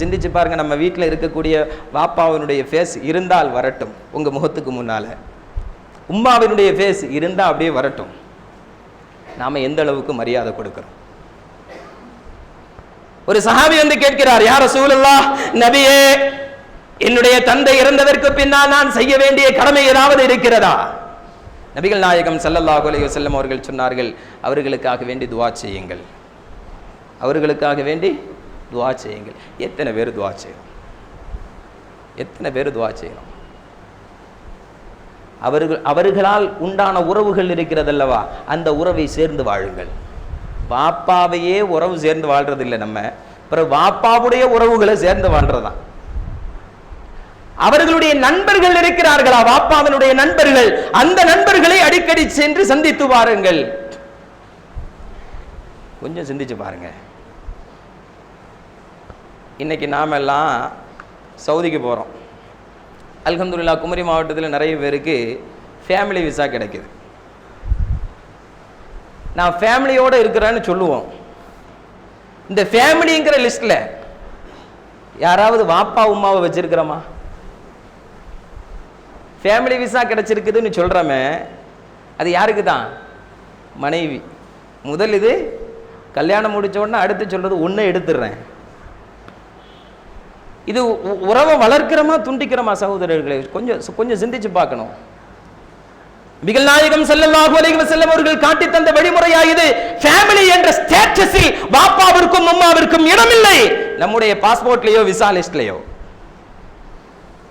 சிந்திச்சு பாருங்க நம்ம வீட்டில் இருக்கக்கூடிய வாப்பாவினுடைய ஃபேஸ் இருந்தால் வரட்டும். உங்கள் முகத்துக்கு முன்னால். உம்மாவினுடைய ஃபேஸ் இருந்தால் அப்படியே வரட்டும். நாம் எந்த அளவுக்கு மரியாதை கொடுக்குறோம்? ஒரு சஹாபி வந்து கேட்கிறார் யார சூழல்லா நபியே என்னுடைய தந்தை இறந்ததற்கு பின்னால் நான் செய்ய வேண்டிய கடமை ஏதாவது இருக்கிறதா? நபிகள் நாயகம் சல்லல்லாஹு அலைய வஸல்லம் அவர்கள் சொன்னார்கள் அவர்களுக்காக வேண்டி துவா செய்யுங்கள். அவர்களுக்காக வேண்டி துவா செய்யுங்கள். எத்தனை பேர் துவா செய்யணும்? எத்தனை பேர் துவா செய்யணும்? அவர்கள் அவர்களால் உண்டான உறவுகள் இருக்கிறதல்லவா? அந்த உறவை சேர்ந்து வாழுங்கள். வாப்பாவையே உறவு சேர்ந்து வாழ்றது இல்லை நம்ம. அப்புறம் வாப்பாவுடைய உறவுகளை சேர்ந்து வாழ்றதுதான். அவர்களுடைய நண்பர்கள் இருக்கிறார்களா? வாப்பாவினுடைய நண்பர்கள். அந்த நண்பர்களை அடிக்கடி சென்று சந்தித்து பாருங்கள் கொஞ்சம் சிந்திச்சு பாருங்க. இன்றைக்கி நாம் எல்லாம் சவுதிக்கு போகிறோம் அல்ஹம்துல்லா குமரி மாவட்டத்தில் நிறைய பேருக்கு ஃபேமிலி விசா கிடைக்குது. நான் ஃபேமிலியோடு இருக்கிறேன்னு சொல்லுவோம். இந்த ஃபேமிலிங்கிற லிஸ்ட்டில் யாராவது வாப்பா உமாவை வச்சுருக்கிறோமா? ஃபேமிலி விசா கிடைச்சிருக்குதுன்னு சொல்கிறோமே அது யாருக்கு தான்? மனைவி. முதல் இது கல்யாணம் முடித்த உடனே அடுத்து சொல்கிறது ஒன்று எடுத்துடுறேன். இது உ- உறவை வளர்க்கிறோமா துண்டிக்கிறோமா சகோதரர்களே? கொஞ்சம் கொஞ்சம் சிந்திச்சு பார்க்கணும். மிகல் நாயகம் ஸல்லல்லாஹு அலைஹி வஸல்லம் அவர்கள் காட்டி தந்த வழிமுறையா இது. ஃபேமிலி என்ற ஸ்டேட்டஸில் பாப்பாவிற்கும் அம்மாவிற்கும் இடமில்லை. நம்முடைய பாஸ்போர்ட்லயோ விசா லிஸ்ட்லயோ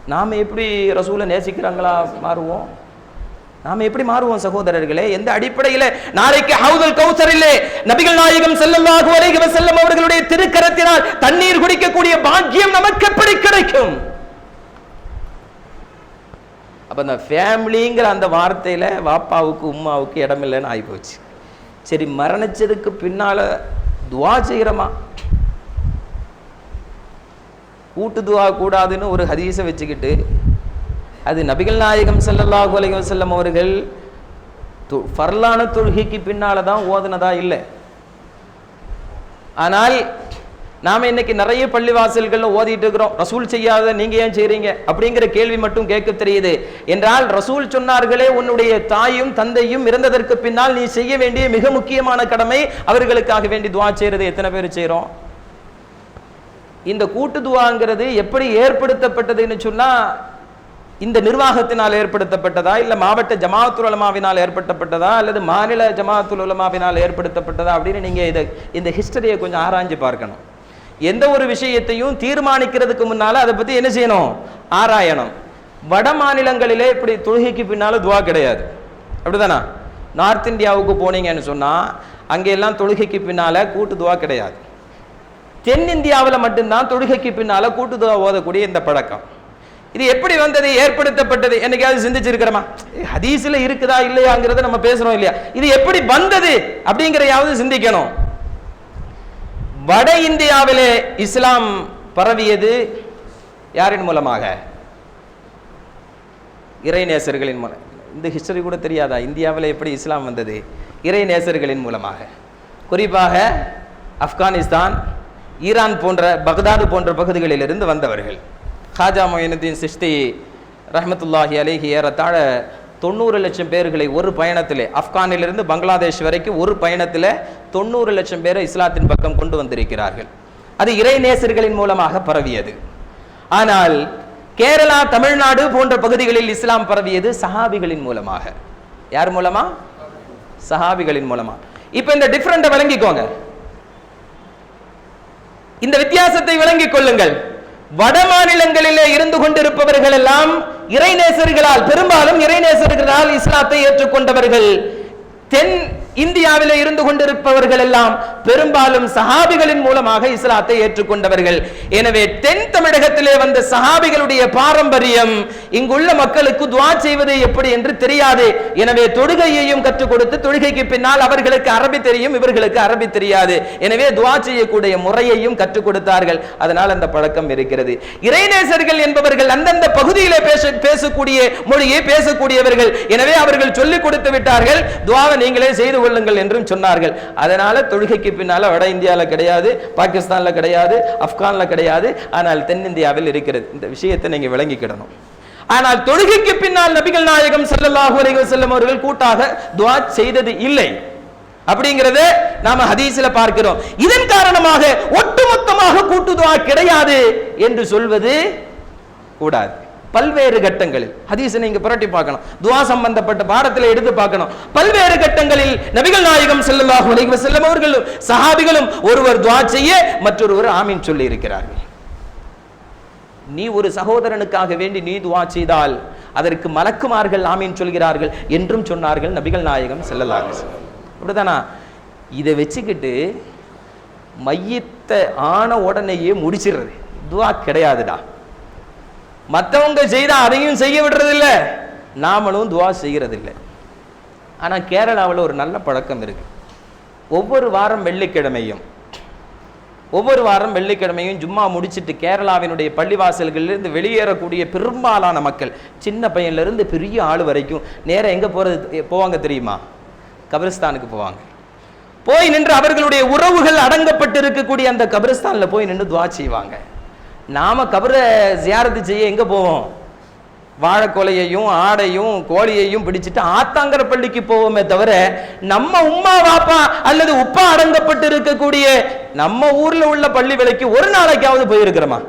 நாம எப்படி ரசூலை நேசிக்கிறாங்களா மாறுவோம்? நாம எப்படி மாறுவோம் சகோதரர்களே? எந்த அடிப்படையில? நாளைக்கு ஹவுதல் கௌசரிலே நபிகள் நாயகம் செல்லல்லாஹு அலைஹி வஸல்லம் அவர்களுடைய திருக்கரத்தினால் தண்ணீர் குடிக்கக்கூடிய பாக்கியம் நமக்கு எப்படி கிடைக்கும்? அப்ப அந்த ஃபேமிலிங்கிற அந்த வார்த்தையில வாப்பாவுக்கு உம்மாவுக்கு இடம் இல்லைன்னு ஆகிப்போச்சு சரி மரணிச்சதுக்கு பின்னால துவா செய்கிறோமா கூட்டு துவா கூடாதுன்னு ஒரு ஹதீஸை வச்சுக்கிட்டு அது நபிகள் நாயகம் செல்லல்லாஹு அலைஹி செல்லம் அவர்கள் து ஃபர்லான தொழுகைக்கு பின்னால் தான் ஓதுனதா இல்லை. ஆனால் நாம் இன்னைக்கு நிறைய பள்ளிவாசல்களில் ஓதிட்டு இருக்கிறோம். ரசூல் செய்யாத நீங்கள் ஏன் செய்கிறீங்க அப்படிங்கிற கேள்வி மட்டும் கேட்க தெரியுது. என்றால் ரசூல் சொன்னார்களே உன்னுடைய தாயும் தந்தையும் இறந்ததற்கு பின்னால் நீ செய்ய வேண்டிய மிக முக்கியமான கடமை அவர்களுக்காக வேண்டி துவா செய்கிறது எத்தனை பேர் செய்கிறோம் இந்த கூட்டு துவாங்கிறது எப்படி ஏற்படுத்தப்பட்டதுன்னு சொன்னால் இந்த நிர்வாகத்தினால் ஏற்படுத்தப்பட்டதா? இல்லை மாவட்ட ஜமாஅத்துல் உலமாவினால் ஏற்படுத்தப்பட்டதா? அல்லது மாநில ஜமாஅத்துல் உலமாவினால் ஏற்படுத்தப்பட்டதா? அப்படின்னு நீங்கள் இதை இந்த ஹிஸ்டரியை கொஞ்சம் ஆராய்ஞ்சு பார்க்கணும். எந்த ஒரு விஷயத்தையும் தீர்மானிக்கிறதுக்கு முன்னால் அதை பற்றி என்ன செய்யணும்? ஆராயணும். வட மாநிலங்களிலே இப்படி தொழுகைக்கு பின்னால் துவா கிடையாது. அப்படிதானா? நார்த் இந்தியாவுக்கு போனீங்கன்னு சொன்னால் அங்கே எல்லாம் தொழுகைக்கு பின்னால் கூட்டு துவா கிடையாது. தென்னிந்தியாவில் மட்டும்தான் தொழுகைக்கு பின்னால் கூட்டு துவா ஓதக்கூடிய இந்த பழக்கம். இது எப்படி வந்தது ஏற்படுத்தப்பட்டது என்னைக்காவது சிந்திச்சிருக்கிறோமா? ஏய், ஹதீஸ்ல இருக்குதா இல்லையாங்கிறத நம்ம பேசுறோம் இல்லையா? இது எப்படி வந்தது அப்படிங்கிறயாவது சிந்திக்கணும். வட இந்தியாவிலே இஸ்லாம் பரவியது யாரின் மூலமாக? இறைநேசர்களின் மூலம் இந்த ஹிஸ்டரி கூட தெரியாதா? இந்தியாவில் எப்படி இஸ்லாம் வந்தது? இறைநேசர்களின் மூலமாக. குறிப்பாக ஆப்கானிஸ்தான் ஈரான் போன்ற பக்தாது போன்ற பகுதிகளிலிருந்து வந்தவர்கள். ஹாஜா மொயினுதீன் சிஷ்தி ரஹமத்துல்லாஹி அலிஹி ஏறத்தாழ தொண்ணூறு லட்சம் பேர்களை ஒரு பயணத்தில் ஆப்கானிலிருந்து பங்களாதேஷ் வரைக்கும் ஒரு பயணத்தில் தொண்ணூறு லட்சம் பேரை இஸ்லாத்தின் பக்கம் கொண்டு வந்திருக்கிறார்கள். அது இறைநேசர்களின் மூலமாக பரவியது. ஆனால் கேரளா தமிழ்நாடு போன்ற பகுதிகளில் இஸ்லாம் பரவியது சஹாபிகளின் மூலமாக. யார் மூலமா? சஹாபிகளின் மூலமா. இப்ப இந்த டிஃப்ரெண்ட்டை விளங்கிக்கோங்க இந்த வித்தியாசத்தை விளங்கிக் கொள்ளுங்கள். வட மாநிலங்களிலே இருந்து கொண்டிருப்பவர்கள் எல்லாம் இறைநேசர்களால் பெரும்பாலும் இறைநேசர்களால் இஸ்லாத்தை ஏற்றுக்கொண்டவர்கள். தென் இந்தியாவிலே இருந்து கொண்டிருப்பவர்கள் எல்லாம் பெரும்பாலும் சஹாபிகளின் மூலமாக இஸ்லாத்தை ஏற்றுக்கொண்டவர்கள். எனவே தென் தமிழகத்திலே வந்த சஹாபிகளுடைய பாரம்பரியம் இங்குள்ள மக்களுக்கு துவா செய்வது எப்படி என்று தெரியாது. எனவே தொழுகையையும் கற்றுக் கொடுத்து தொழுகைக்கு பின்னால் அவர்களுக்கு அரபி தெரியும் இவர்களுக்கு அரபி தெரியாது. எனவே துவா செய்யக்கூடிய முறையையும் கற்றுக் கொடுத்தார்கள். அதனால் அந்த பழக்கம் இருக்கிறது. இறைநேசர்கள் என்பவர்கள் அந்தந்த பகுதியிலே பேச பேசக்கூடிய மொழியை பேசக்கூடியவர்கள். எனவே அவர்கள் சொல்லிக் கொடுத்து விட்டார்கள் துவாவை நீங்களே செய்து கொள்ளுங்கள் என்றும் சொன்னார்கள். அதனால தொழுகைக்கு பின்னால வட இந்தியாவில் கிடையாது பாகிஸ்தான்ல கிடையாது ஆப்கான்ல கிடையாது. ஆனால் தென்னிந்தியாவில் இருக்கிறது. இந்த விஷயத்தை நீங்க விளங்கிக்கிடணும். ஆனால் தொழுகைக்கு பின்னால் நபிகள் நாயகம் செல்லல்லாஹு அலைஹி வஸல்லம் அவர்கள் கூட்டாக துவா செய்தது இல்லை. அப்படிங்கறத நாம ஹதீஸ்ல பார்க்கிறோம். இதன் காரணமாக ஒட்டுமொத்தமாக கூட்டு துஆ கிடையாது என்று சொல்வது கூடாது. பல்வேறு கட்டங்களில். ஹதீஸை நீங்க புரட்டி பார்க்கணும். துவா சம்பந்தப்பட்ட பாடத்தில் எடுத்து பார்க்கணும். பல்வேறு கட்டங்களில் நபிகள் நாயகம் செல்லல்லாஹு அலைஹி வஸல்லம் அவர்களும் சஹாபிகளும் ஒருவர் துவா செய்ய மற்றொருவர் ஆமீன் சொல்லி இருக்கிறார்கள். நீ ஒரு சகோதரனுக்காக வேண்டி நீ துவா செய்தால் அதற்கு மலக்குமார்கள் ஆமீன் சொல்கிறார்கள் என்றும் சொன்னார்கள் நபிகள் நாயகம் செல்லலாக அப்படிதானா இதை வச்சுக்கிட்டு மையத்தை ஆன உடனேயே முடிச்சிடுறது. துவா கிடையாதுடா. மற்றவங்க செய்தால் அதையும் செய்ய விடுறதில்ல. நாமளும் துவா செய்கிறது இல்லை கேரளாவில் ஒரு நல்ல பழக்கம் இருக்குது ஒவ்வொரு வாரம் வெள்ளிக்கிழமையும் ஒவ்வொரு வாரம் வெள்ளிக்கிழமையும் ஜும்மா முடிச்சிட்டு கேரளாவினுடைய பள்ளிவாசல்களிலிருந்து வெளியேறக்கூடிய பெரும்பாலான மக்கள் சின்ன பையன்ல இருந்து பெரிய ஆள் வரைக்கும் நேராக எங்கே போகிறது போவாங்க தெரியுமா? கபிரிஸ்தானுக்கு போவாங்க. போய் நின்று அவர்களுடைய உறவுகள் அடங்கப்பட்டு இருக்கக்கூடிய அந்த கபிரிஸ்தானில் போய் நின்று துவா செய்வாங்க. நாம கபரை ஜியாரத்து செய்ய எங்க போவோம்? வாழைக்கொலையையும் ஆடையும் கோழியையும் பிடிச்சிட்டு ஆத்தாங்கர பள்ளிக்கு போவோமே தவிர நம்ம உம்மா வாப்பா அல்லது உப்பா அடங்கப்பட்டு இருக்கக்கூடிய நம்ம ஊர்ல உள்ள பள்ளி விலைக்கு ஒரு நாளைக்காவது போயிருக்கிறோமா?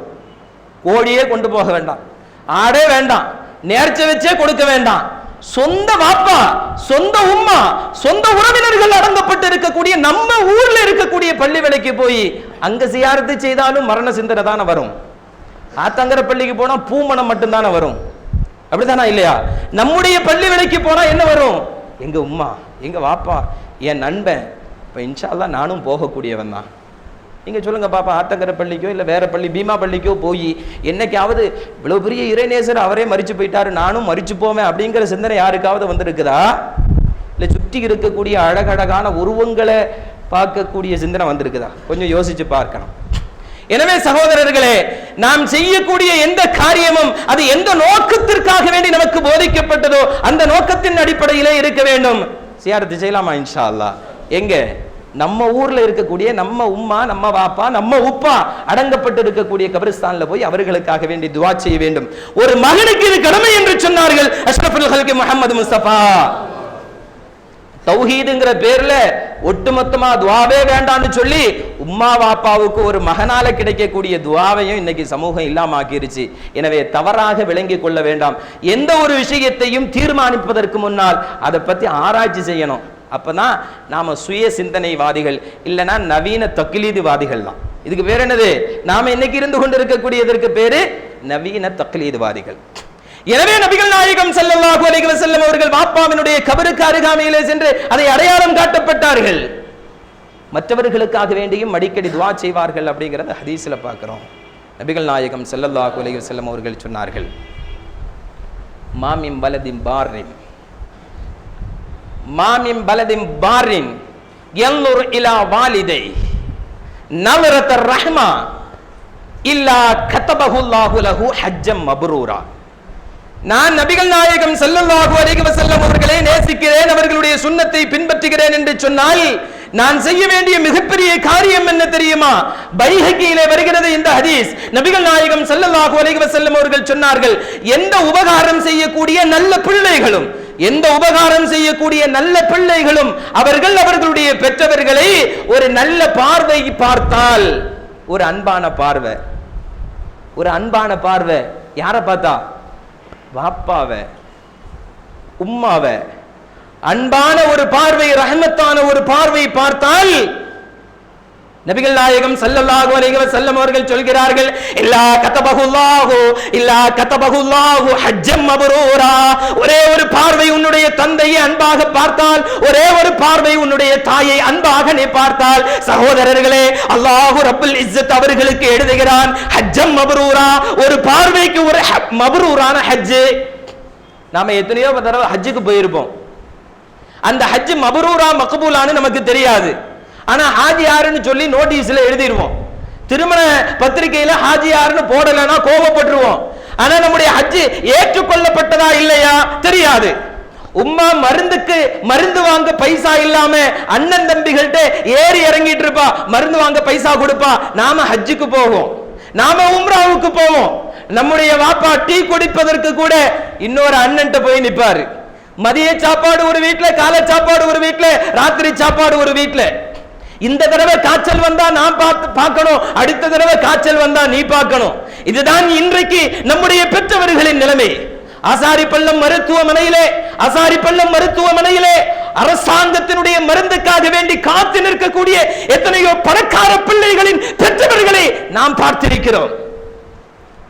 கோழியே கொண்டு போக வேண்டாம். ஆடே வேண்டாம். நேர்ச்ச வச்சே கொடுக்க வேண்டாம். சொந்த வாப்பா சொந்த உம்மா சொந்த உறவினர்கள் அடங்கப்பட்டு இருக்கக்கூடிய நம்ம ஊர்ல இருக்கக்கூடிய பள்ளி விலைக்கு போய் அங்க சியாரத்து செய்தாலும் மரண சிந்தனை தானே வரும். ஆத்தங்கர பள்ளிக்கு போனா பூமணம் மட்டும்தானே வரும்? அப்படித்தானா இல்லையா? நம்முடைய பள்ளி விலைக்கு போனா என்ன வரும்? எங்க உம்மா எங்க வாப்பா என் நண்பன். இப்ப இன்ஷால்லாம் நானும் போகக்கூடியவன் தான். நீங்க சொல்லுங்க பாப்பா ஆத்தங்கர பள்ளிக்கோ இல்ல வேற பள்ளி பீமா பள்ளிக்கோ போய் என்னைக்காவது இவ்வளவு பெரிய இறைநேசர் அவரே மறிச்சு போயிட்டாரு நானும் மறிச்சு போவேன் அப்படிங்கிற சிந்தனை யாருக்காவது வந்திருக்குதா? இல்ல சுற்றி இருக்கக்கூடிய அழகழகான உருவங்களை பார்க்கக்கூடிய சிந்தனை வந்திருக்குதா? கொஞ்சம் யோசிச்சு பார்க்கணும். எனவே சகோதரர்களே நாம் செய்யக்கூடிய எந்த காரியமும் அது எந்த நோக்கத்திற்காக வேண்டி நமக்கு போதிக்கப்பட்டதோ அந்த நோக்கத்தின் அடிப்படையிலே இருக்க வேண்டும். சியாரத்து செய்யலாமா இன்ஷா அல்லாஹ் எங்க? நம்ம ஊர்ல இருக்கக்கூடிய நம்ம உம்மா நம்ம வாப்பா நம்ம உப்பா அடங்கப்பட்டு இருக்கக்கூடிய கபிரிஸ்தான்ல போய் அவர்களுக்காக வேண்டி துவா செய்ய வேண்டும். ஒரு மகனுக்கு இது கடமை என்று சொன்னார்கள் அஷ்ரஃபுல் ஹல்கி முகமது முஸ்தபா. தௌஹீதுங்கிற பேர்ல ஒட்டுமொத்தமா துவாவே வேண்டாம்னு சொல்லி உம்மா வாப்பாவுக்கு ஒரு மகனால கிடைக்கக்கூடிய துவாவையும் இன்னைக்கு சமூகம் இல்லாம ஆக்கிருச்சு எனவே தவறாக விளங்கி கொள்ள வேண்டாம். எந்த ஒரு விஷயத்தையும் தீர்மானிப்பதற்கு முன்னால் அதை பத்தி ஆராய்ச்சி செய்யணும். அப்பதான் நாம சுய சிந்தனைவாதிகள் இல்லைன்னா நவீன தக்லீதுவாதிகள் தான் இதுக்கு பேர் என்னது? நாம இன்னைக்கு இருந்து கொண்டு இருக்கக்கூடியதற்கு பேரு நவீன தக்லீதுவாதிகள். எனவே நபிகள் நாயகம் செல்லல்லாஹு அலைஹி வஸல்லம் அவர்கள் வாப்பாவினுடைய கபருக்கு அருகாமையிலே சென்று அதை அடையாளம் காட்டப்பட்டார்கள். மற்றவர்களுக்காக வேண்டியும் அடிக்கடி துவா செய்வார்கள் அப்படிங்கிறத ஹதீஸில் பார்க்குறோம். நபிகள் நாயகம் செல்லல்லாஹு அலைஹி வஸல்லம் அவர்கள் சொன்னார்கள் மாமிம் பலதிம் பாரின். மாமிம் பலதிம் பாரின் எல்லூர் இலா வாலிதை. நவரத ரஹ்மா. இல்லா கத்தபகுல்லாஹு லஹு ஹஜ்ஜம் மப்ரூரா. நான் நபிகள் நாயகம் ஸல்லல்லாஹு அலைஹி வஸல்லம் அவர்களை நேசிக்கிறேன் அவர்களுடைய சுண்ணத்தை பின்பற்றுகிறேன் என்று சொன்னால் நான் செய்ய வேண்டிய மிகப்பெரிய காரியம் என்ன தெரியுமா? பைஹகியிலே வருகிறது இந்த ஹதீஸ். நபிகள் நாயகம் ஸல்லல்லாஹு அலைஹி வஸல்லம் அவர்கள் சொன்னார்கள் எந்த உபகாரம் செய்யக்கூடிய நல்ல பிள்ளைகளும் எந்த உபகாரம் செய்யக்கூடிய நல்ல பிள்ளைகளும் அவர்கள் அவர்களுடைய பெற்றவர்களை ஒரு நல்ல பார்வை பார்த்தால் ஒரு அன்பான பார்வை. ஒரு அன்பான பார்வை. யாரை பார்த்தா? வாப்பாவை உம்மாவை. அன்பான ஒரு பார்வை ரஹமத்தான ஒரு பார்வை பார்த்தால் நபிகள் நாயகம் சல்லல்லாஹு அலைஹி வஸல்லம் அவர்கள் சொல்கிறார்கள் இல்லா கதபஹுல்லாஹு இல்லா கதபஹுல்லாஹு ஹஜ்ஜம் மபரூரா. ஒரே ஒரு பார்வை உன்னுடைய தந்தையை அன்பாக பார்த்தால் ஒரே ஒரு பார்வை உன்னுடைய தாயை அன்பாக நீ பார்த்தால் சகோதரர்களே அல்லாஹு ரப்பல் இஸ்ஸத் அவர்களுக்கு எழுதுகிறான் ஹஜ்ஜம் மபரூரா. ஒரு பார்வைக்கு ஒரு மபரூரான மப்ரூரான ஹஜ் நாம எத்தனையோ தடவை ஹஜ்ஜுக்கு போயிருப்போம். அந்த ஹஜ் மபரூரா மக்பூலான்னு நமக்கு தெரியாது. ஆனா ஹாஜி யாருன்னு சொல்லி நோட்டீஸ்ல எழுதிடுவோம் திருமண பத்திரிகையில ஹாஜி யாருன்னு போடலைன்னா கோபப்பட்டுருவோம். ஆனா நம்முடைய ஹஜ்ஜு ஏற்றுக்கொள்ளப்பட்டதா இல்லையா? தெரியாது. உம்மா மருந்துக்கு மருந்து வாங்க பைசா இல்லாம அண்ணன் தம்பிகள்கிட்ட ஏறி இறங்கிட்டு இருப்பா மருந்து வாங்க பைசா கொடுப்பா. நாம ஹஜ்ஜுக்கு போவோம். நாம உம்ராவுக்கு போவோம். நம்முடைய வாப்பா டீ குடிப்பதற்கு கூட இன்னொரு அண்ணன்ட்ட போய் நிப்பாரு. மதிய சாப்பாடு ஒரு வீட்டுல காலை சாப்பாடு ஒரு வீட்டுல ராத்திரி சாப்பாடு ஒரு வீட்டுல இந்த தடவை காய்ச்சல் வந்தா நான் பார்த்து பார்க்கணும் அடுத்த தடவை காய்ச்சல் வந்தா நீ பார்க்கணும். இதுதான் இன்றைக்கு நம்முடைய பெற்றவர்களின் நிலைமை. ஆசாரி பள்ளம் மருத்துவமனையிலே அசாரி பள்ளம் மருத்துவமனையிலே அரசாங்கத்தினுடைய மருந்துக்காக வேண்டி காத்து நிற்கக்கூடிய எத்தனையோ பணக்கார பிள்ளைகளின் பெற்றவர்களை நாம் பார்த்திருக்கிறோம்.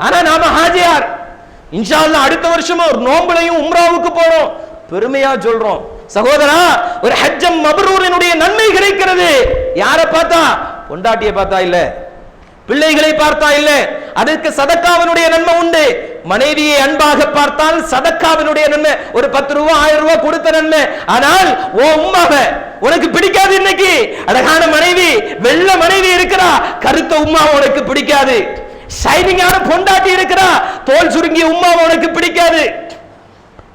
ஆனா நாம ஹாஜியார் இன்ஷால்லா அடுத்த வருஷமும் ஒரு நோம்புலையும் உம்ராவுக்கு போறோம். பெருமையா சொல்றோம். சகோதரா ஒரு ஹஜ்ஜம் மபரூரினுடைய நன்மை கிடைக்கிறது. யாரை பார்த்தா? பொண்டாட்டியை பார்த்தா இல்ல. பிள்ளைகளை பார்த்தா இல்ல. அதற்கு சதக்காவினுடைய நன்மை உண்டு. மனைவியை அன்பாக பார்த்தால் சதக்காவினுடைய நன்மை. ஒரு பத்து ரூபா ஆயிரம் ரூபாய் கொடுத்த நன்மை. ஆனால் ஓ உம்மாவ உனக்கு பிடிக்காது இன்னைக்கு. அழகான மனைவி வெள்ள மனைவி இருக்கிறா. கருத்த உமா உனக்கு பிடிக்காது. ஷைனிங்கான பொண்டாட்டி இருக்கிறா. தோல் சுருங்கிய உமா உனக்கு பிடிக்காது.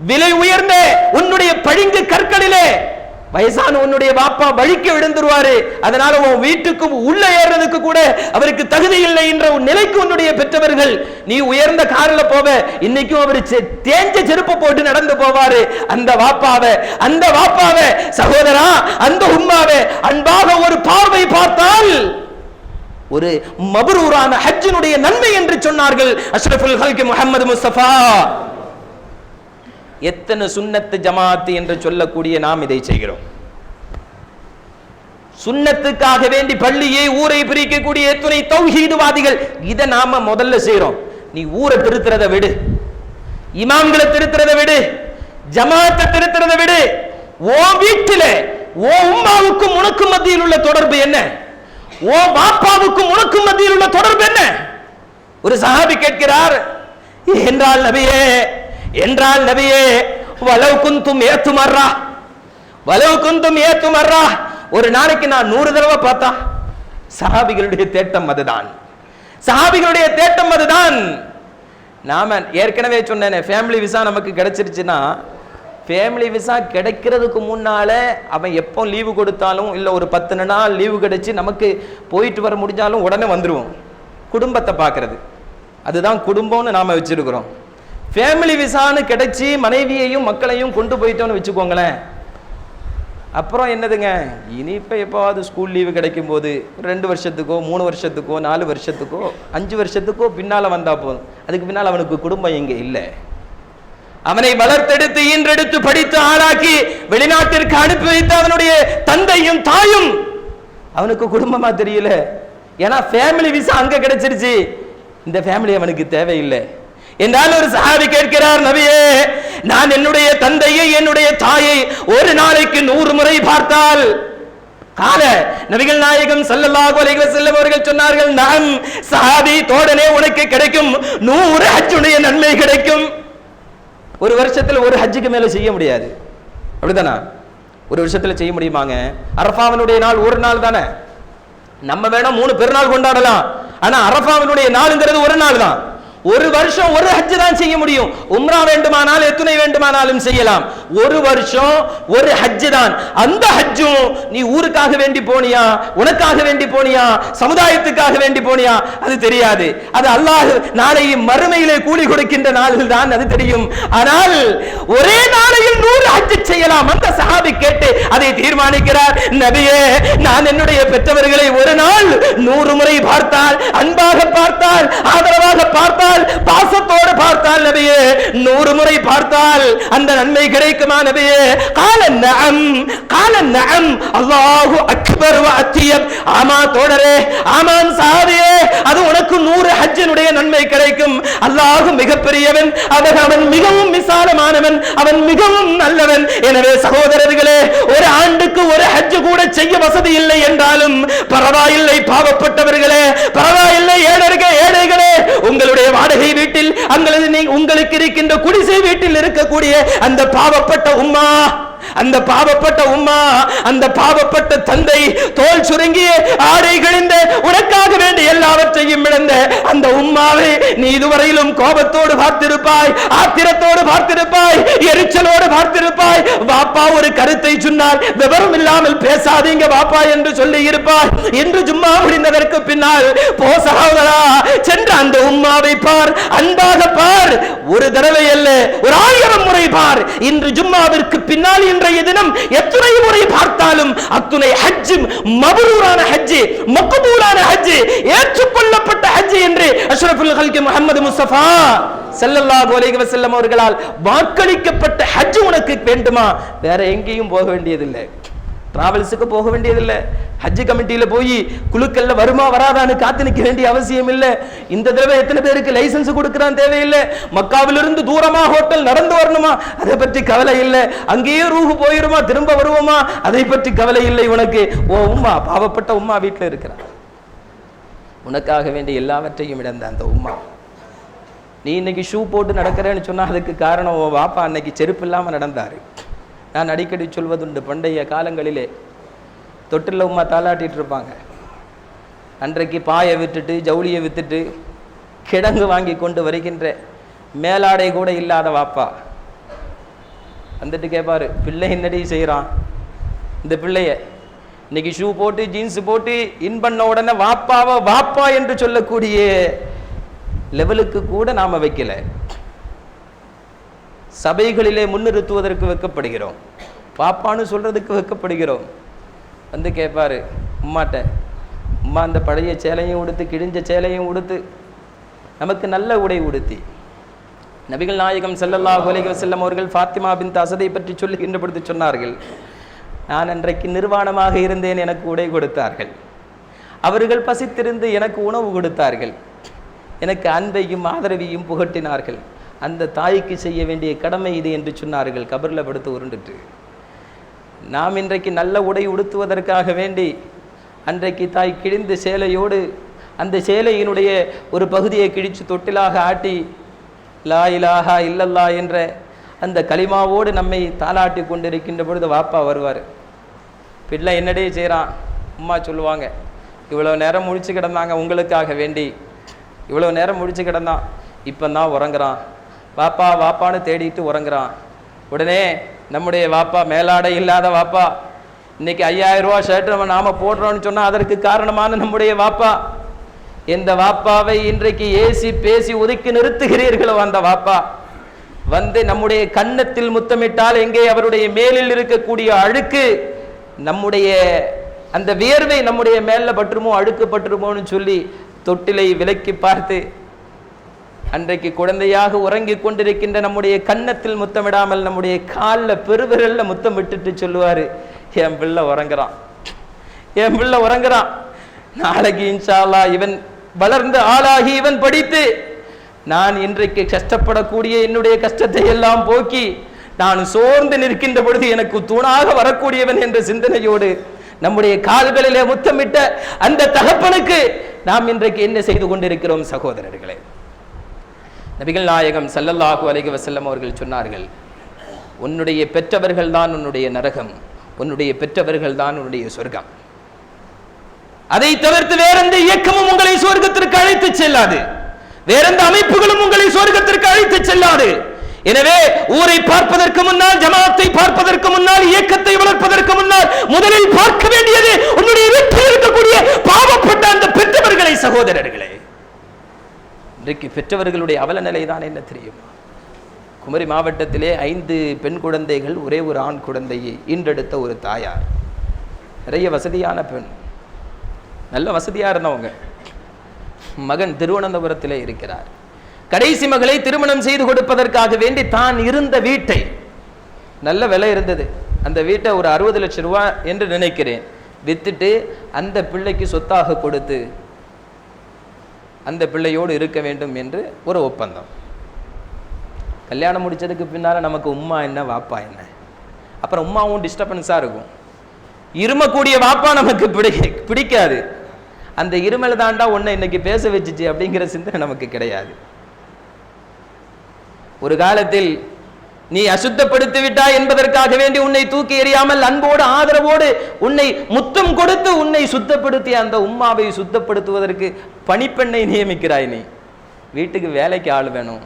விலை உயர்ந்த உன்னுடைய பழிங்கு கற்களிலே வயசான உன்னுடைய பாப்பா வழிக்கு விழுந்துருவாரு. அதனால உன் வீட்டுக்கு உள்ள ஏறதுக்கு கூட அவருக்கு தகுதி இல்லை என்ற உன் நிலைக்கு உன்னுடைய பெற்றவர்கள். நீ உயர்ந்த காரில் போவ இன்னைக்கும் அவர் செ- தேஞ்ச செருப்பு போட்டு நடந்து போவாரு. அந்த வாப்பாவ அந்த வாப்பாவ சகோதரா அந்த உம்மாவை அன்பாக ஒரு பார்வை பார்த்தால் ஒரு மபரூரான ஹஜ்ஜினுடைய நன்மை என்று சொன்னார்கள். அஷ்ரஃபுல் ஹல்கி முகமது முஸ்தபா. எத்தனை சுன்னத்து ஜமாத்து என்று சொல்லக்கூடிய நாம் இதை செய்கிறோம். சுன்னத்துக்காக வேண்டி பள்ளியை ஊரை பிரிக்கக்கூடிய எத்தனை தௌஹீதுவாதிகள் இதை நாம முதல்ல செய்யறோம் நீ ஊரை திருத்துறதை விடு. இமாம்களை திருத்துறதை விடு. ஜமாத்தை திருத்துறதை விடு. ஓ வீட்டில ஓ உம்மாவுக்கும் உனக்கும் மத்தியில் உள்ள தொடர்பு என்ன? ஓ பாப்பாவுக்கும் உனக்கும் மத்தியில் உள்ள தொடர்பு என்ன? ஒரு சஹாபி கேட்கிறார் என்றால் நபியே என்றால் நபியே வலவு குந்தும் ஏத்துமர்ரா வலவு குந்தும் ஏத்துமர்ரா ஒரு நாளைக்கு நான் நூறு தடவை பார்த்தா சஹாபிகளுடைய தேட்டம் அதுதான். சஹாபிகளுடைய தேட்டம் அதுதான். நாம ஏற்கனவே சொன்னேனே ஃபேமிலி விசா நமக்கு கிடைச்சிருச்சுன்னா ஃபேமிலி விசா கிடைக்கிறதுக்கு முன்னால அவன் எப்போ லீவு கொடுத்தாலும் இல்லை ஒரு பத்து நாள் லீவு கிடைச்சி நமக்கு போயிட்டு வர முடிஞ்சாலும் உடனே வந்துடுவோம் குடும்பத்தை பார்க்கறது. அதுதான் குடும்பம்னு நாம வச்சிருக்கிறோம். ஃபேமிலி விசான்னு கிடைச்சி மனைவியையும் மக்களையும் கொண்டு போயிட்டோம்னு வச்சுக்கோங்களேன். அப்புறம் என்னதுங்க? இனி இப்போ எப்போவாது ஸ்கூல் லீவு கிடைக்கும் போது ரெண்டு வருஷத்துக்கோ மூணு வருஷத்துக்கோ நாலு வருஷத்துக்கோ அஞ்சு வருஷத்துக்கோ பின்னால் வந்தால் போதும். அதுக்கு பின்னால் அவனுக்கு குடும்பம் இங்கே இல்லை. அவனை வளர்த்தெடுத்து ஈன்றெடுத்து படித்து ஆளாக்கி வெளிநாட்டிற்கு அனுப்பி வைத்த அவனுடைய தந்தையும் தாயும் அவனுக்கு குடும்பமா தெரியல. ஏன்னா ஃபேமிலி விசா அங்கே கிடைச்சிருச்சு. இந்த ஃபேமிலி அவனுக்கு தேவையில்லை. என்றால் ஒரு சஹாபி கேட்கிறார் நபியே நான் என்னுடைய தந்தையை என்னுடைய தாயை ஒரு நாளைக்கு நூறு முறை பார்த்தால். கால நபிகள் நாயகம் சல்லல்லாஹு அலைஹி வஸல்லம் அவர்கள் சொன்னார்கள் நான் சஹாபி தோடனே உனக்கு கிடைக்கும் நூறு ஹஜ்ஜுடைய நன்மை கிடைக்கும். ஒரு வருஷத்துல ஒரு ஹஜ்ஜுக்கு மேல செய்ய முடியாது. அப்படிதானா ஒரு வருஷத்துல செய்ய முடியுமாங்க? அரஃபாவினுடைய நாள் ஒரு நாள் தானே? நம்ம வேணா மூணு பெருநாள் கொண்டாடலாம். ஆனா அரஃபாவினுடைய நாளுங்கிறது ஒரு நாள் தான். ஒரு வருஷம் ஒரு ஹஜ் தான் செய்ய முடியும். உம்ரா வேண்டுமானால் எத்தனை வேண்டுமானாலும் செய்யலாம். ஒரு வருஷம் ஒரு ஹஜ் தான். அந்த ஹஜ்ஜும் நீ ஊருக்காக வேண்டி போனியா? உனக்காக வேண்டி போனியா? சமுதாயத்துக்காக வேண்டி போனியா? அது தெரியாது. அது அல்லாஹ் நாளை மறுமையிலே கூலி கொடுக்கின்ற நாளில் தான் அது தெரியும். ஆனால் ஒரே நாளையில் நூறு ஹஜ் செய்யலாம் அந்த சஹாபி கேட்டு அதை தீர்மானிக்கிறார். நபியே நான் என்னுடைய பெற்றவர்களை ஒரு நாள் நூறு அன்பை பார்த்தால் அன்பாக பார்த்தால் ஆதரவாக பார்த்தால் பாசத்தோடு பார்த்தால் நபியே நூறு முறை பார்த்தால் அந்த நன்மை கிடைக்குமா நபியே? கால நம் கால நம் அல்லாஹு அக்பர் அத்தியம் ஆமா தோழரே ஆமான் சாதியே அது உனக்கு நூறு ஹஜ்ஜனுடைய நன்மை கிடைக்கும். அல்லாஹு மிகப்பெரியவன் அவன் அவன் மிகவும் விசாலமானவன் அவன் மிகவும் நல்லவன். எனவே சகோதரர்களே ஒரு ஆண்டுக்கு ஒரு ஹஜ் கூட செய்ய வசதி இல்லை என்றாலும் பரவாயில்லை பாவப்பட்டவர்கள். பரவாயில்லை ஏழர்கள் ஏழைகளே உங்களுடைய வாடகை வீட்டில் அங்களது நீ- உங்களுக்கு இருக்கின்ற குடிசை வீட்டில் இருக்கக்கூடிய அந்த பாவப்பட்ட உம்மா அந்த பாவப்பட்ட உம்மா அந்த பாவப்பட்ட தந்தை தோல் சுருங்கிய ஆடை கிழிந்த உனக்காக வேண்டிய எல்லாவற்றையும் இழந்த அந்த உம்மாவை நீ இதுவரையிலும் கோபத்தோடு பார்த்திருப்பாய் ஆத்திரத்தோடு பார்த்திருப்பாய் எரிச்சலோடு பார்த்திருப்பாய். வாப்பா ஒரு கருத்தை சொன்னால் விவரம் இல்லாமல் பேசாதீங்க வாப்பா என்று சொல்லி இருப்பாய். என்று ஜும்மா முடிந்ததற்கு பின்னால் போசாவதா சென்று அந்த உம்மாவை பார் அன்பாக பார். ஒரு தடவை அல்ல ஒரு ஆயிரம் முறை பார். இன்று ஜும்மாவிற்கு பின்னால் இன்றைய தினம் எத்தனை முறை பார்த்தாலும் அத்துணை ஹஜ் மபரூரான ஹஜ் மக்பூலான ஹஜ் ஏற்றுக்கொள்ளப்பட்ட ஹஜ் என்று அஷ்ரஃபுல் ஹல்கி முகமது முஸ்தபா ஸல்லல்லாஹு அலைஹி வஸல்லம் அவர்களால் வாக்களிக்கப்பட்ட ஹஜ் உனக்கு வேண்டுமா? வேற எங்கேயும் போக வேண்டியதில்லை. டிராவல்ஸுக்கு போக வேண்டியதில்லை. ஹஜ் கமிட்டியில போய் குழுக்கள்ல வருமா வராதான்னு காத்து நிற்க வேண்டிய அவசியம் இல்லை. இந்த தடவை எத்தனை பேருக்கு லைசன்ஸ் கொடுக்கறான் தேவையில்லை. மக்காவிலிருந்து தூரமா ஹோட்டல் நடந்து வரணுமா? அதை பற்றி கவலை இல்லை. அங்கேயே ரூஹு போயிருமா? திரும்ப வருவோமா? அதை பற்றி கவலை இல்லை உனக்கு. ஓ உம்மா பாவப்பட்ட உம்மா வீட்டில் இருக்கிறான். உனக்காக வேண்டிய எல்லாவற்றையும் இழந்த அந்த உம்மா. நீ இன்னைக்கு ஷூ போட்டு நடக்கிறேன்னு சொன்னா அதுக்கு காரணம் உன் வாப்பா அன்னைக்கு செருப்பு இல்லாம நடந்தாரு. நான் அடிக்கடி சொல்வதுண்டு பண்டைய காலங்களிலே தொட்டில் உமா தாளாட்டிகிட்டு இருப்பாங்க அன்றைக்கு பாயை விட்டுட்டு ஜவுளியை விற்றுட்டு கிடங்கு வாங்கி கொண்டு வருகின்ற மேலாடை கூட இல்லாத வாப்பா. வந்துட்டு கேட்பாரு பிள்ளை என்னடி செய்கிறான் இந்த பிள்ளைய இன்னைக்கு ஷூ போட்டு ஜீன்ஸ் போட்டு இன் பண்ண உடனே வாப்பாவ வாப்பா என்று சொல்லக்கூடிய லெவலுக்கு கூட நாம் வைக்கல. சபைகளிலே முன்னிறுத்துவதற்கு வைக்கப்படுகிறோம். பாப்பான்னு சொல்கிறதுக்கு வைக்கப்படுகிறோம். வந்து கேட்பார் உம்மாட்ட உம்மா அந்த பழைய சேலையும் உடுத்து கிழிஞ்ச சேலையும் உடுத்து நமக்கு நல்ல உடை உடுத்தி. நபிகள் நாயகம் செல்லல்லா அலைஹி செல்லம் அவர்கள் ஃபாத்திமா பின் தசதை பற்றி சொல்லுகின்ற பொழுது சொன்னார்கள் நான் அன்றைக்கு நிர்வாணமாக இருந்தேன் எனக்கு உடை கொடுத்தார்கள். அவர்கள் பசித்திருந்து எனக்கு உணவு கொடுத்தார்கள். எனக்கு அன்பையும் ஆதரவையும் புகட்டினார்கள். அந்த தாய்க்கு செய்ய வேண்டிய கடமை இது என்று சொன்னார்கள். கபரில் படுத்து உருண்டுட்டு. நாம் இன்றைக்கு நல்ல உடை உடுத்துவதற்காக வேண்டி அன்றைக்கு தாய் கிழிந்த சேலையோடு அந்த சேலையினுடைய ஒரு பகுதியை கிழிச்சு தொட்டிலாக ஆட்டி லா இலாஹா இல்லல்லா என்ற அந்த களிமாவோடு நம்மை தாளாட்டி கொண்டிருக்கின்ற பொழுது வாப்பா வருவார். பிள்ளை என்னடே செய்கிறான் அம்மா சொல்லுவாங்க இவ்வளோ நேரம் முழிச்சு கிடந்தாங்க உங்களுக்காக வேண்டி. இவ்வளோ நேரம் முழிச்சு கிடந்தான். இப்போ தான் உறங்குறான். வாப்பா வாப்பான்னு தேடிட்டு உறங்குறான். உடனே நம்முடைய வாப்பா மேலாடை இல்லாத வாப்பா இன்னைக்கு ஐயாயிரம் ரூபா ஷர்ட் நம்ம நாம போடுறோம்னு சொன்னா அதற்கு காரணமான நம்முடைய வாப்பா. எந்த வாப்பாவை இன்றைக்கு ஏசி பேசி ஒதுக்கி நிறுத்துகிறீர்களோ அந்த வாப்பா. வந்து நம்முடைய கன்னத்தில் முத்தமிட்டால் எங்கே அவருடைய மேலில் இருக்கக்கூடிய அழுக்கு நம்முடைய அந்த வியர்வை நம்முடைய மேல பற்றுமோ அழுக்கு பற்றுமோன்னு சொல்லி தொட்டிலை விலக்கி பார்த்து அன்றைக்கு குழந்தையாக உறங்கிக் கொண்டிருக்கின்ற நம்முடைய கன்னத்தில் முத்தமிடாமல் நம்முடைய காலில் பெருவிரல்ல முத்தம் விட்டுட்டு சொல்லுவாரு என் பிள்ளை உறங்குறான். என் பிள்ளை உறங்குறான். நாளைக்கு இன்ஷா இவன் வளர்ந்து ஆளாகி இவன் படித்து நான் இன்றைக்கு கஷ்டப்படக்கூடிய என்னுடைய கஷ்டத்தை எல்லாம் போக்கி நான் சோர்ந்து நிற்கின்ற பொழுது எனக்கு தூணாக வரக்கூடியவன் என்ற சிந்தனையோடு நம்முடைய கால்களிலே முத்தமிட்ட அந்த தகப்பனுக்கு நாம் இன்றைக்கு என்ன செய்து கொண்டிருக்கிறோம் சகோதரர்களே? நபிகள் நாயகம் ஸல்லல்லாஹு அலைஹி வசல்லம் அவர்கள் சொன்னார்கள் உன்னுடைய பெற்றவர்கள் தான் உன்னுடைய நரகம் உன்னுடைய பெற்றவர்கள் தான் உன்னுடைய சொர்க்கம். அதை தவிர்த்து வேறெந்த இயக்கமும் உங்களை சொர்க்கத்திற்கு அழைத்து செல்லாது. வேறெந்த அமைப்புகளும் உங்களை சொர்க்கத்திற்கு அழைத்து செல்லாது. எனவே ஊரை பார்ப்பதற்கு முன்னால் ஜமாத்தை பார்ப்பதற்கு முன்னால் இயக்கத்தை வளர்ப்பதற்கு முன்னால் முதலில் பார்க்க வேண்டியது உன்னுடைய வீட்டில் இருக்கக்கூடிய பாவப்பட்ட அந்த பெற்றவர்களை சகோதரர்களே. இன்றைக்கு பெற்றவர்களுடைய அவல நிலை தான் என்ன தெரியும்? குமரி மாவட்டத்திலே ஐந்து பெண் குழந்தைகள் ஒரே ஒரு ஆண் குழந்தையை ஈன்றெடுத்த ஒரு தாயார். நிறைய வசதியான பெண். நல்ல வசதியாக இருந்தவங்க. மகன் திருவனந்தபுரத்திலே இருக்கிறார். கடைசி மகளை திருமணம் செய்து கொடுப்பதற்காக வேண்டி தான் இருந்த வீட்டை. நல்ல விலை இருந்தது. அந்த வீட்டை ஒரு அறுபது லட்சம் ரூபாய் என்று நினைக்கிறேன். வித்துட்டு அந்த பிள்ளைக்கு சொத்தாக கொடுத்து அந்த பிள்ளையோடு இருக்க வேண்டும் என்று ஒரு ஒப்பந்தம். கல்யாணம் முடிச்சதுக்கு பின்னால நமக்கு உம்மா என்ன வாப்பா என்ன? அப்புறம் உம்மாவும் டிஸ்டர்பன்ஸாக இருக்கும். இருமக்கூடிய வாப்பா நமக்கு பிடி பிடிக்காது. அந்த இருமல் தாண்டா ஒன்றை இன்னைக்கு பேச வச்சுச்சு அப்படிங்கிற சிந்தனை நமக்கு கிடையாது. ஒரு காலத்தில் நீ அசுத்தப்படுத்தி விட்டாய் என்பதற்காக வேண்டி உன்னை தூக்கி எறியாமல் அன்போடு ஆதரவோடு உன்னை முத்தம் கொடுத்து உன்னை சுத்தப்படுத்திய அந்த உம்மாவை சுத்தப்படுத்துவதற்கு பணிப்பெண்ணை நியமிக்கிறாய் நீ. வீட்டுக்கு வேலைக்கு ஆள் வேணும்.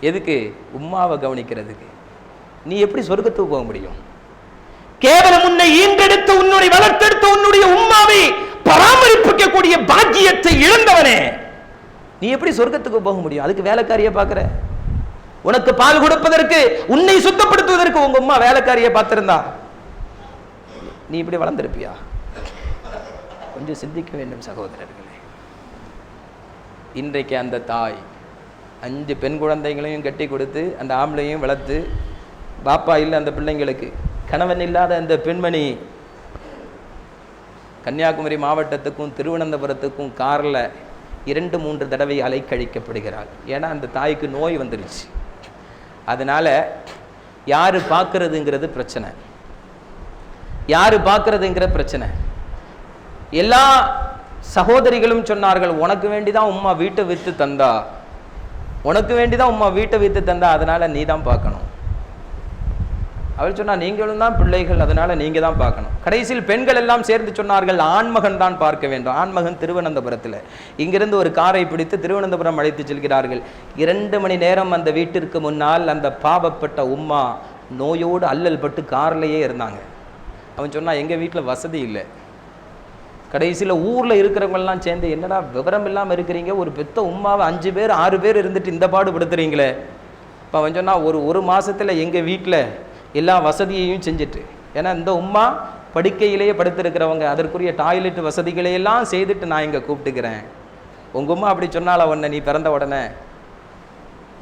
எதுக்கு? உம்மாவை கவனிக்கிறதுக்கு. நீ எப்படி சொர்க்கத்துக்கு போக முடியும்? கேவலம் உன்னை ஈன்றெடுத்து உன்னுடைய வளர்த்தெடுத்து உன்னுடைய உம்மாவை பராமரிப்பிக்கக்கூடிய பாக்கியத்தை இழந்தவனே. நீ எப்படி சொர்க்கத்துக்கு போக முடியும்? அதுக்கு வேலைக்காரியை பார்க்குற. உனக்கு பால் கொடுப்பதற்கு உன்னை சுத்தப்படுத்துவதற்கு உங்க அம்மா வேலைக்காரியை பார்த்திருந்தா. நீ இப்படி வளர்ந்திருப்பியா? கொஞ்சம் சிந்திக்க வேண்டும் சகோதரர்களே. இன்றைக்கு அந்த தாய் அஞ்சு பெண் குழந்தைகளையும் கட்டி கொடுத்து அந்த ஆம்பளையும் வளர்த்து பாப்பா இல்லை அந்த பிள்ளைங்களுக்கு கணவன் இல்லாத அந்த பெண்மணி கன்னியாகுமரி மாவட்டத்துக்கும் திருவனந்தபுரத்துக்கும் காரில் இரண்டு மூன்று தடவை அலைக்கழிக்கப்படுகிறாள். ஏன்னா அந்த தாய்க்கு நோய் வந்துருச்சு. அதனால் யார் பார்க்குறதுங்கிறது பிரச்சனை. யார் பார்க்கறதுங்கிற பிரச்சனை. எல்லா சகோதரிகளும் சொன்னார்கள் உனக்கு வேண்டி தான் உம்மா வீட்டை விற்று தந்தா. உனக்கு வேண்டி தான் உம்மா வீட்டை விற்று தந்தா அதனால் நீ தான் பார்க்கணும். அவள் சொன்னா நீங்களும் தான் பிள்ளைகள் அதனால நீங்க தான் பார்க்கணும். கடைசியில் பெண்கள் எல்லாம் சேர்ந்து சொன்னார்கள் ஆண்மகன் தான் பார்க்க வேண்டும். ஆண்மகன் திருவனந்தபுரத்தில். இங்கிருந்து ஒரு காரை பிடித்து திருவனந்தபுரம் அழைத்து செல்கிறார்கள். இரண்டு மணி நேரம் அந்த வீட்டிற்கு முன்னால் அந்த பாவப்பட்ட உம்மா நோயோடு அல்லல் பட்டு கார்லேயே இருந்தாங்க. அவன் சொன்னா எங்க வீட்டில் வசதி இல்லை. கடைசியில் ஊரில் இருக்கிறவங்கெல்லாம் சேர்ந்து என்னடா விவரம் இல்லாமல் இருக்கிறீங்க? ஒரு பெத்த உம்மாவை அஞ்சு பேர் ஆறு பேர் இருந்துட்டு இந்த பாடுபடுத்துறீங்களே? இப்போ அவன் சொன்னால் ஒரு ஒரு மாதத்தில் எங்கள் வீட்டில் எல்லா வசதியையும் செஞ்சுட்டு. ஏன்னா இந்த உம்மா படுக்கையிலேயே படுத்திருக்கிறவங்க அதற்குரிய டாய்லெட் வசதிகளையெல்லாம் செய்துட்டு நான் இங்கே கூப்பிட்டுக்கிறேன். உங்கள் உம்மா அப்படி சொன்னால உன்னை நீ பிறந்த உடனே?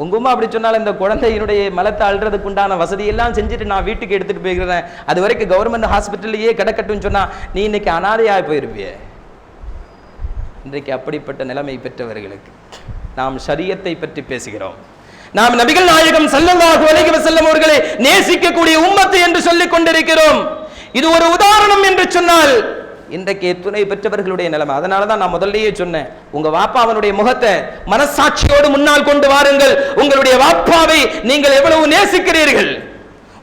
உங்கள் உம்மா அப்படி சொன்னால இந்த குழந்தையினுடைய மலத்தை அள்ளுறதுக்கு உண்டான வசதியெல்லாம் செஞ்சுட்டு நான் வீட்டுக்கு எடுத்துகிட்டு போய்க்கிறேன். அது வரைக்கும் கவர்மெண்ட் ஹாஸ்பிட்டல்லையே கிடக்கட்டும்னு சொன்னால் நீ இன்றைக்கி அனாதையாக போயிருப்பியே. இன்றைக்கு அப்படிப்பட்ட நிலைமை பெற்றவர்களுக்கு. நாம் சரியத்தை பற்றி பேசுகிறோம். நாம் நபிகள் நாயகம் ஸல்லல்லாஹு அலைஹி வஸல்லம் அவர்களை நேசிக்கக்கூடிய உம்மத்து என்று சொல்லிக் கொண்டிருக்கிறோம். இது ஒரு உதாரணம் என்று சொன்னால் இன்றைக்கு துணை பெற்றவர்களுடைய நிலைமை. அதனால தான் நான் முதல்லயே சொன்னேன். உங்க வாப்பா அவனுடைய முகத்தை மனசாட்சியோடு முன்னால் கொண்டு வாருங்கள். உங்களுடைய வாப்பாவை நீங்கள் எவ்வளவு நேசிக்கிறீர்கள்?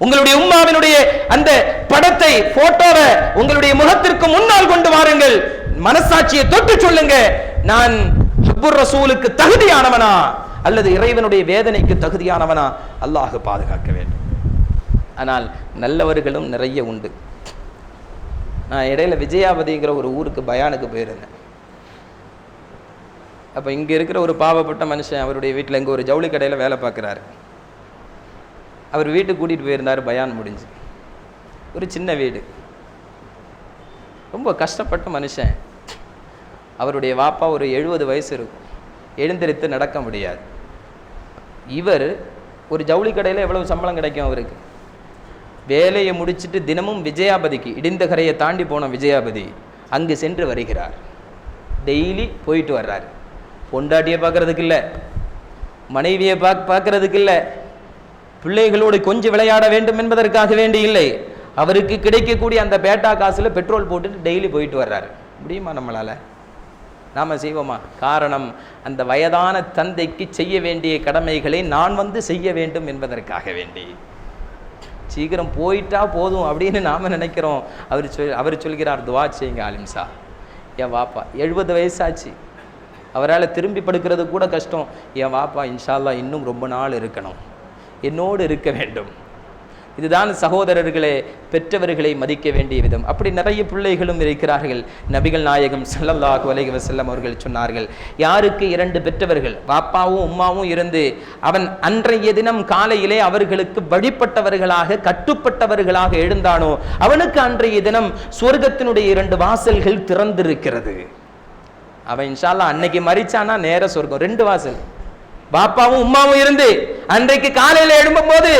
உங்களுடைய உம்மாவினுடைய அந்த படத்தை போட்டோவை உங்களுடைய முகத்திற்கு முன்னால் கொண்டு வாருங்கள். மனசாட்சியை தொட்டு சொல்லுங்க. நான் ரசூலுக்கு தகுதியானவனா? அல்லது இறைவனுடைய வேதனைக்கு தகுதியானவனா? அல்லாஹ் பாதுகாக்க வேண்டும். ஆனால் நல்லவர்களும் நிறைய உண்டு. நான் இடையில விஜயாபதிங்கிற ஒரு ஊருக்கு பயானுக்கு போயிருந்தேன். அப்போ இங்கே இருக்கிற ஒரு பாவப்பட்ட மனுஷன் அவருடைய வீட்டில் இங்கே ஒரு ஜவுளி கடையில் வேலை பார்க்குறாரு. அவர் வீட்டுக்கு கூட்டிகிட்டு போயிருந்தார் பயான் முடிஞ்சு. ஒரு சின்ன வீடு. ரொம்ப கஷ்டப்பட்ட மனுஷன். அவருடைய வாப்பா ஒரு எழுபது வயசு இருக்கும். எழுந்திருத்து நடக்க முடியாது. இவர் ஒரு ஜவுளி கடையில் எவ்வளவு சம்பளம் கிடைக்கும் அவருக்கு? வேலையை முடிச்சுட்டு தினமும் விஜயாபதிக்கு இடிந்தகரையை தாண்டி போன விஜயாபதி அங்கு சென்று வருகிறார். டெய்லி போயிட்டு வர்றார். பொண்டாட்டியை பார்க்கறதுக்கு இல்லை. மனைவியை பார்க்க பார்க்கறதுக்கு இல்லை. பிள்ளைகளோடு கொஞ்சம் விளையாட வேண்டும் என்பதற்காக வேண்டி இல்லை. அவருக்கு கிடைக்கக்கூடிய அந்த பேட்டா காசில் பெட்ரோல் போட்டுட்டு டெய்லி போயிட்டு வர்றாரு. முடியுமா நம்மளால்? நாம் செய்வோமா? காரணம் அந்த வயதான தந்தைக்கு செய்ய வேண்டிய கடமைகளை நான் வந்து செய்ய வேண்டும் என்பதற்காக வேண்டி. சீக்கிரம் போயிட்டா போதும் அப்படின்னு நாம் நினைக்கிறோம். அவர் சொல் அவர் சொல்கிறார் துவா செய்யுங்க ஆலிம்சா என் வாப்பா எழுபது வயசாச்சு. அவரால் திரும்பி படுக்கிறது கூட கஷ்டம். என் வாப்பா இன்ஷால்லா இன்னும் ரொம்ப நாள் இருக்கணும். என்னோடு இருக்க வேண்டும். இதுதான் சகோதரர்களே பெற்றவர்களை மதிக்க வேண்டிய விதம். அப்படி நிறைய பிள்ளைகளும் இருக்கிறார்கள். நபிகள் நாயகம் ஸல்லல்லாஹு அலைஹி வசல்லம் அவர்கள் சொன்னார்கள் யாருக்கு இரண்டு பெற்றவர்கள்? பாப்பாவும் உம்மாவும் இருந்து அவன் அன்றைய தினம் காலையிலே அவர்களுக்கு வழிபட்டவர்களாக கட்டுப்பட்டவர்களாக எழுந்தானோ அவனுக்கு அன்றைய தினம் சொர்க்கத்தினுடைய இரண்டு வாசல்கள் திறந்திருக்கிறது. அவன் இன்ஷால்லா அன்னைக்கு மறிச்சானா நேர சொர்க்கம். ரெண்டு வாசல். பாப்பாவும் உம்மாவும் இருந்து அன்றைக்கு காலையில எழும்பும் போது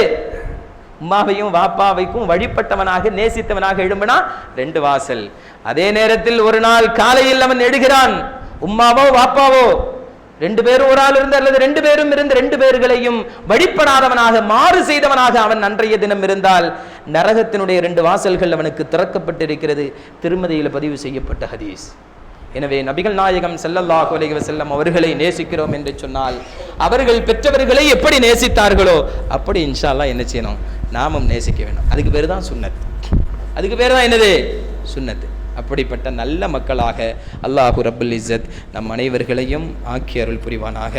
உம்மாவையும் வாப்பாவைக்கும் வழிபட்டவனாக நேசித்தவனாக எழும்பினா ரெண்டு வாசல். அதே நேரத்தில் ஒரு நாள் காலையில் அவன் எழுகிறான் உம்மாவோ வாப்பாவோ ரெண்டு பேரும் ஒரு ஆள் இருந்து அல்லது ரெண்டு பேரும் இருந்து ரெண்டு பேர்களையும் வழிபடாதவனாக மாறு செய்தவனாக அவன் அன்றைய தினம் இருந்தால். நரகத்தினுடைய ரெண்டு வாசல்கள் அவனுக்கு திறக்கப்பட்டிருக்கிறது. திருமதியில் பதிவு செய்யப்பட்ட ஹதீஸ். எனவே நபிகள் நாயகம் செல்லல்லா அலைஹி செல்லம் அவர்களை நேசிக்கிறோம் என்று சொன்னால் அவர்கள் பெற்றவர்களை எப்படி நேசித்தார்களோ அப்படி இன்ஷால்லாம் என்ன செய்யணும்? நாமும் நேசிக்க வேண்டும். அதுக்கு பேர் தான் சுன்னத். அதுக்கு பேர் தான் என்னது? சுண்ணத்து அப்படிப்பட்ட நல்ல மக்களாக அல்லாஹு ரபுல் இஸ்ஸத் நம் அனைவர்களையும் ஆக்கி அருள் புரிவானாக.